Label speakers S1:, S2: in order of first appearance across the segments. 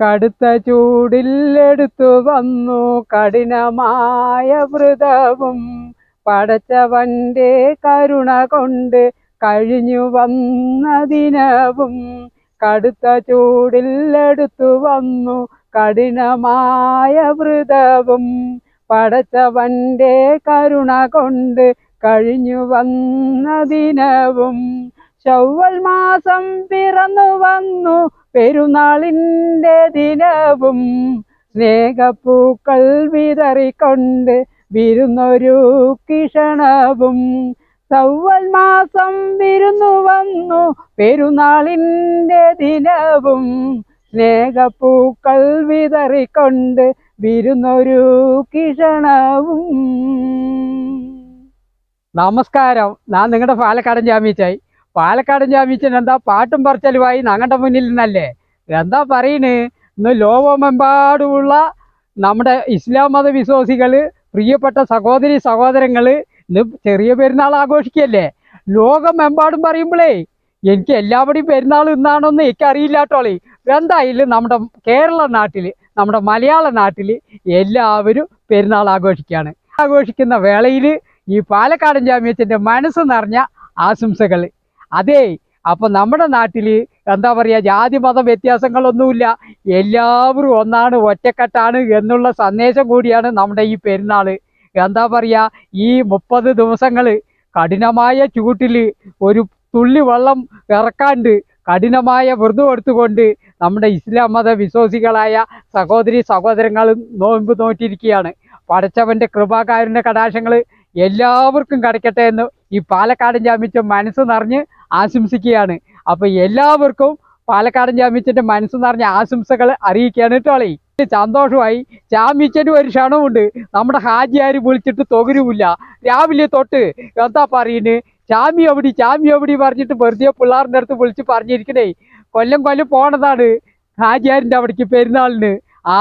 S1: കടുത്ത ചൂടിലെടുത്തു വന്നു. കഠിനമായ വ്രതവും പടച്ചവന്റെ കരുണ കൊണ്ട് കഴിഞ്ഞു വന്ന ദിനവും കടുത്ത ചൂടിലെടുത്തു വന്നു. കഠിനമായ വ്രതവും പടച്ചവന്റെ കരുണ കൊണ്ട് കഴിഞ്ഞു വന്ന ദിനവും ചൊവ്വൽ മാസം പിറന്നു വന്നു. പെരുന്നാളിന്റെ ദിനവും സ്നേഹപ്പൂക്കൾ വിതറിക്കൊണ്ട് വിരുന്നൊരു കിഷണവും. ചൊവ്വൽ മാസം വിരുന്നു വന്നു. പെരുന്നാളിന്റെ ദിനവും സ്നേഹപ്പൂക്കൾ വിതറിക്കൊണ്ട് വിരുന്നൊരു കിഷണവും. നമസ്കാരം. ഞാൻ നിങ്ങളുടെ പാലക്കാടൻ ജാമ്യച്ചായി. പാലക്കാടൻ ജാമ്യച്ചൻ എന്താ പാട്ടും പറച്ചലുമായി ഞങ്ങളുടെ മുന്നിൽ നിന്നല്ലേ? എന്താ പറയണ്? ഇന്ന് ലോകമെമ്പാടുമുള്ള നമ്മുടെ ഇസ്ലാം മത വിശ്വാസികൾ പ്രിയപ്പെട്ട സഹോദരി സഹോദരങ്ങൾ ഇന്ന് ചെറിയ പെരുന്നാൾ ആഘോഷിക്കല്ലേ? ലോകമെമ്പാടും പറയുമ്പോഴേ എനിക്ക് എല്ലാവരുടെയും പെരുന്നാൾ ഇന്നാണോന്ന് എനിക്ക് അറിയില്ലാട്ടോളേ എന്തായാലും നമ്മുടെ കേരള നാട്ടിൽ നമ്മുടെ മലയാള നാട്ടിൽ എല്ലാവരും പെരുന്നാൾ ആഘോഷിക്കുകയാണ് ആഘോഷിക്കുന്ന വേളയിൽ ഈ പാലക്കാടൻ ജാമ്യത്തിന്റെ മനസ്സ് നിറഞ്ഞ ആശംസകൾ അതേ അപ്പൊ നമ്മുടെ നാട്ടിൽ എന്താ പറയുക ജാതി മത വ്യത്യാസങ്ങളൊന്നുമില്ല. എല്ലാവരും ഒന്നാണ് ഒറ്റക്കെട്ടാണ് എന്നുള്ള സന്ദേശം കൂടിയാണ് നമ്മുടെ ഈ പെരുന്നാൾ എന്താ പറയുക ഈ മുപ്പത് ദിവസങ്ങൾ കഠിനമായ ചൂട്ടിൽ ഒരു തുള്ളി വെള്ളം ഇറക്കാണ്ട് കഠിനമായ വ്രതം എടുത്തുകൊണ്ട് നമ്മുടെ ഇസ്ലാം മത വിശ്വാസികളായ സഹോദരി സഹോദരങ്ങളും നോമ്പ് നോറ്റിരിക്കുകയാണ്. പടച്ചവന്റെ കൃപാകാരുണ്യ കടാശങ്ങൾ എല്ലാവർക്കും കിടക്കട്ടെ എന്ന് ഈ പാലക്കാടൻ ജാമ്യത്തെ മനസ്സ് നിറഞ്ഞ് ആശംസിക്കുകയാണ്. അപ്പൊ എല്ലാവർക്കും പാലക്കാടൻ ജാമ്യത്തിന്റെ മനസ്സ് നിറഞ്ഞ ആശംസകൾ അറിയിക്കുകയാണ് കേട്ടോളേ സന്തോഷമായി ജാമ്യച്ചന്റെ ഒരു ക്ഷണമുണ്ട്. നമ്മുടെ ഹാജിയാര് വിളിച്ചിട്ട് തൊകരുമില്ല. രാവിലെ തൊട്ട് എന്താ പറയുന്നത് ചാമി എവിടെ? ചാമി എവിടെ പറഞ്ഞിട്ട് വെറുതെ പിള്ളേറിന്റെ അടുത്ത് വിളിച്ച് പറഞ്ഞിരിക്കണേ. കൊല്ലം കൊല്ലം പോണതാണ് ഹാജിയാരിന്റെ അവിടേക്ക് പെരുന്നാളിന്. ആ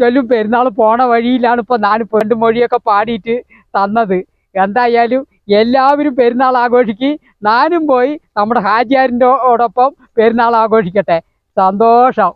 S1: കൊല്ലം പെരുന്നാൾ പോണ വഴിയിലാണ് ഇപ്പൊ ഞാൻ പെണ്ട് മൊഴിയൊക്കെ പാടിയിട്ട് തന്നത്. എന്തായാലും എല്ലാവരും പെരുന്നാൾ ആഘോഷിക്ക്. ഞാനും പോയി നമ്മുടെ ഹാജിയാരിന്റെ ഓടൊപ്പം പെരുന്നാൾ ആഘോഷിക്കട്ടെ. സന്തോഷം.